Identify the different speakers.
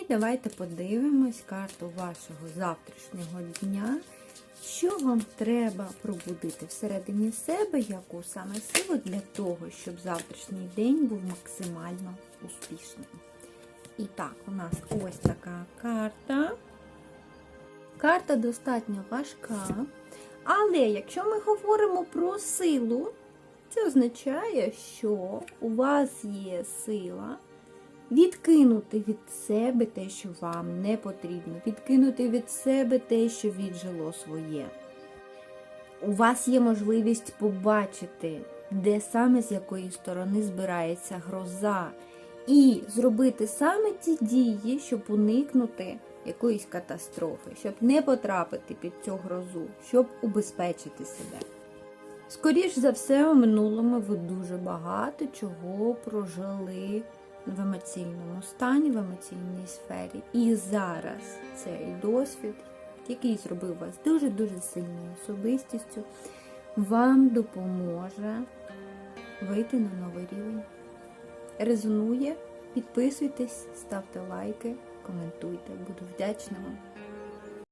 Speaker 1: І давайте подивимось карту вашого завтрашнього дня. Що вам треба пробудити всередині себе, яку саме силу для того, щоб завтрашній день був максимально успішним. І так, у нас ось така карта. Карта достатньо важка. Але якщо ми говоримо про силу, це означає, що у вас є сила відкинути від себе те, що вам не потрібно, відкинути від себе те, що віджило своє. У вас є можливість побачити, де саме з якої сторони збирається гроза, і зробити саме ті дії, щоб уникнути якоїсь катастрофи, щоб не потрапити під цю грозу, щоб убезпечити себе. Скоріш за все, у минулому ви дуже багато чого прожили в емоційному стані, в емоційній сфері. І зараз цей досвід, який зробив вас дуже-дуже сильною особистістю, вам допоможе вийти на новий рівень. Резонує, підписуйтесь, ставте лайки, коментуйте. Буду вдячна вам.